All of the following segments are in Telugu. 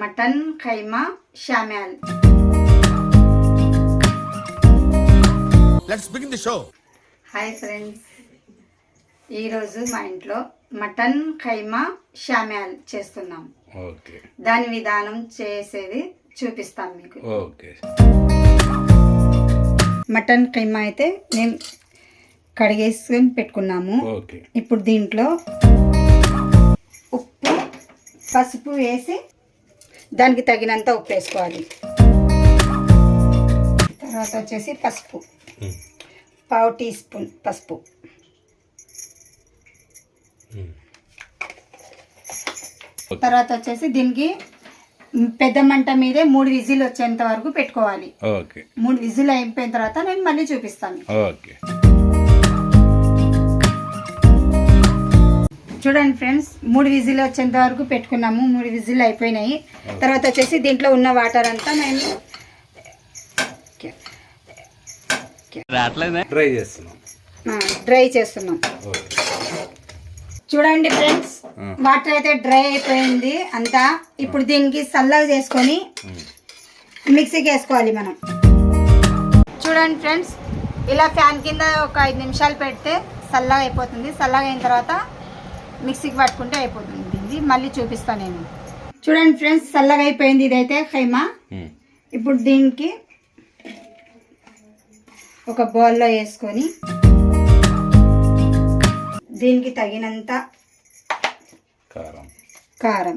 Mutton keema షామ్యాల్. Let's begin the show hi friends ఈరోజు మా ఇంట్లో మటన్ ఖైమా షామ్యాల్ చేస్తున్నాం. ఓకే దాని విధానం చేసేది చూపిస్తాం మీకు. ఓకే మటన్ ఖైమా అయితే మేము కడిగేసుకొని పెట్టుకున్నాము. ఓకే ఇప్పుడు దీంట్లో ఉప్పు పసుపు వేసి దానికి తగినంత ఉప్పు వేసుకోవాలి. తర్వాత వచ్చేసి పసుపు. పావు టీ స్పూన్ పసుపు. తర్వాత వచ్చేసి దీనికి పెద్ద మంట మీదే మూడు విజిల్ వచ్చేంత వరకు పెట్టుకోవాలి. మూడు విజిల్ అయిపోయిన తర్వాత నేను మళ్ళీ చూపిస్తాను. ఓకే. చూడండి ఫ్రెండ్స్ మూడు విజిల్ వచ్చేంత వరకు పెట్టుకున్నాము. మూడు విజిల్ అయిపోయినాయి. తర్వాత వచ్చేసి దీంట్లో ఉన్న వాటర్ అంతా మేము చేస్తున్నాం. డ్రై చేస్తున్నాం. ఓకే చూడండి ఫ్రెండ్స్ వాటర్ అయితే డ్రై అయిపోయింది అంతా. ఇప్పుడు దీనికి చల్లగా చేసుకొని. మిక్సీకి వేసుకోవాలి మనం. చూడండి ఫ్రెండ్స్ ఇలా ఫ్యాన్ కింద ఒక ఐదు నిమిషాలు పెడితే చల్లగా అయిపోతుంది. చల్లగా అయిన తర్వాత మిక్సీకి పట్టుకుంటే అయిపోతుంది. ఇది మళ్ళీ చూపిస్తాను నేను. చూడండి ఫ్రెండ్స్ చల్లగా అయిపోయింది ఇదైతే ఖైమా. ఇప్పుడు దీనికి ఒక బౌల్లో వేసుకొని దీనికి తగినంత కారం. కారం.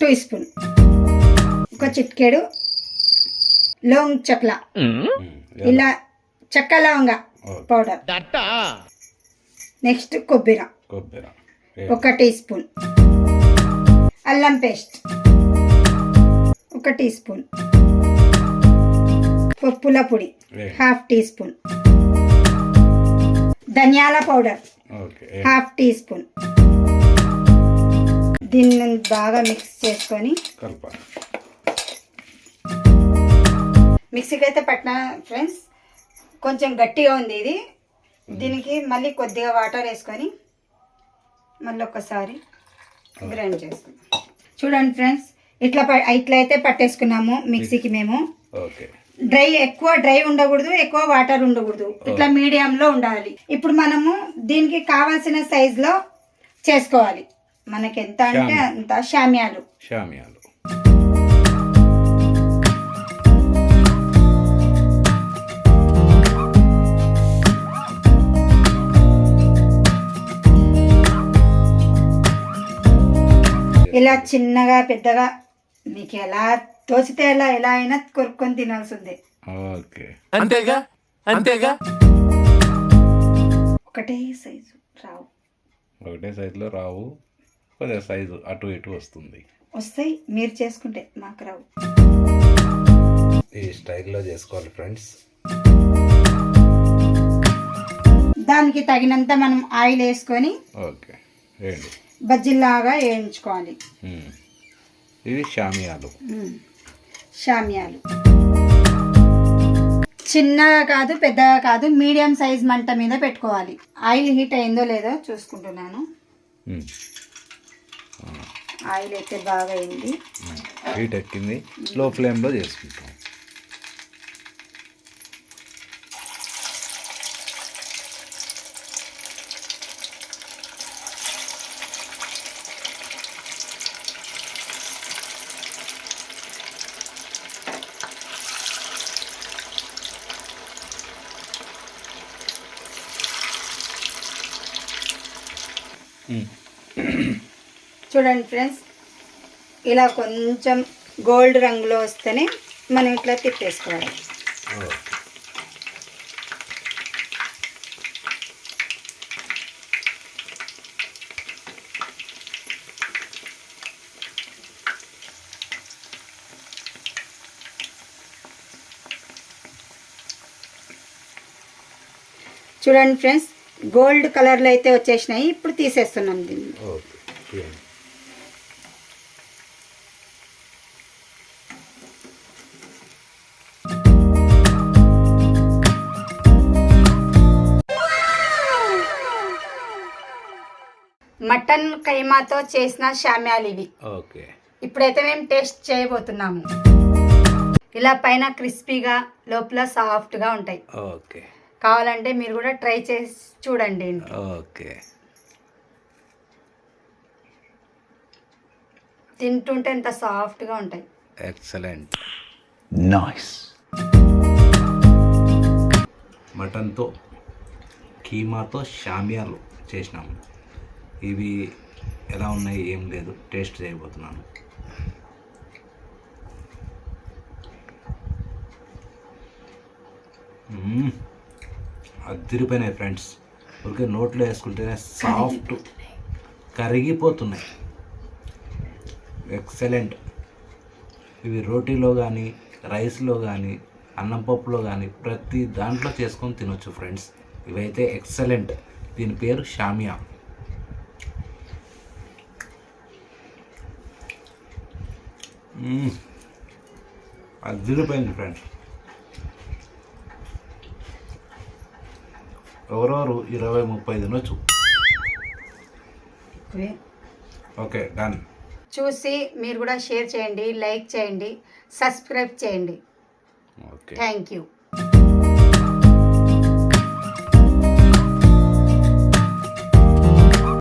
టూ స్పూన్ ఒక చిట్కెడు లోంగ్ చక్ల. ఇలా చెక్క లవంగ. పౌడర్. నెక్స్ట్ కొబ్బరి. కొబ్బరి. ఒక టీ స్పూన్. అల్లం పేస్ట్. ఒక టీ స్పూన్. పప్పుల పొడి. Half teaspoon. ధనియాల పౌడర్. Half teaspoon. దీన్ని బాగా మిక్స్ చేసుకొని మిక్సీకి అయితే పట్టిన ఫ్రెండ్స్ కొంచెం గట్టిగా ఉంది ఇది. దీనికి మళ్ళీ కొద్దిగా వాటర్ వేసుకొని మళ్ళీ ఒక్కసారి గ్రైండ్ చేసుకుందాం. చూడండి ఫ్రెండ్స్ ఇట్లా ఇట్లా అయితే పట్టేసుకున్నాము మిక్సీకి మేము. డ్రై ఎక్కువ డ్రై ఉండకూడదు ఎక్కువ వాటర్ ఉండకూడదు. ఇట్లా మీడియంలో ఉండాలి. ఇప్పుడు మనము దీనికి కావాల్సిన సైజులో చేసుకోవాలి. మనకి ఎంత అంటే. అంత షామియాలు. షామియాలు. ఇలా చిన్నగా పెద్దగా మీకు ఎలా తోచితే ఎలా ఎలా అయినా కొరుక్కొని తినాల్సిందే. ఓకే. అంతేగా? అంతేగా? ఒకటే సైజు రావు. ఒకటే సైజులో రావు. కొద్దిగా సైజు అటు ఇటు వస్తుంది. వస్తాయి మీరు చేసుకుంటే మాకు రావు. ఈ స్టైల్లో చేసుకోవాలి ఫ్రెండ్స్. దానికి తగినంత మనం ఆయిల్ వేసుకొని ఓకే. వేయండి. బజ్జీలాగా వేయించుకోవాలి. ఇది షామియాలు. షామియాలు చిన్నగా కాదు పెద్దగా కాదు మీడియం సైజ్ మంట మీద పెట్టుకోవాలి ఆయిల్ హీట్ అయిందో లేదో చూసుకుంటున్నాను. ఆయిల్ అయితే బాగా అయింది. హీట్ ఎక్కింది లో ఫ్లేమ్లో చేసుకుంటాం చూడండి ఫ్రెండ్స్ ఇలా కొంచెం గోల్డ్ రంగులో వస్తేనే మనం ఇట్లా తిప్పేసుకోవాలి. చూడండి ఫ్రెండ్స్ గోల్డ్ కలర్లో అయితే వచ్చేసినాయి ఇప్పుడు తీసేస్తున్నాం దీన్ని. మటన్ కైమాతో చేసిన షామ్యాలు ఇవి. ఓకే. ఇప్పుడైతే మేము టేస్ట్ చేయబోతున్నాము. ఇలా పైన క్రిస్పీగా లోపల సాఫ్ట్గా ఉంటాయి. ఓకే. కావాలంటే మీరు కూడా ట్రై చేసి చూడండి ఓకే. తింటుంటే ఎంత సాఫ్ట్గా ఉంటాయి. ఎక్సలెంట్. నైస్ మటన్తో కీమాతో షామియాలు చేసినాము. ఇవి ఎలా ఉన్నాయి ఏం లేదు టేస్ట్ చేయబోతున్నాను. మ్మ్. అదిరిపోయినాయి ఫ్రెండ్స్. ఊరికే నోట్లో వేసుకుంటేనే సాఫ్ట్ కరిగిపోతున్నాయి. ఎక్సలెంట్. ఇవి రోటీలో కానీ రైస్లో కానీ అన్నం పప్పులో కానీ ప్రతి దాంట్లో చేసుకొని తినొచ్చు ఫ్రెండ్స్. ఇవైతే ఎక్సలెంట్. దీని పేరు షామియా. మ్మ్. అదిరిపోయింది ఫ్రెండ్స్. ఎవరెవరు? ఇరవై ముప్పై తినొచ్చు ఓకే. డన్ చూసి మీరు కూడా షేర్ చేయండి లైక్ చేయండి సబ్స్క్రైబ్ చేయండి. ఓకే. Thank you.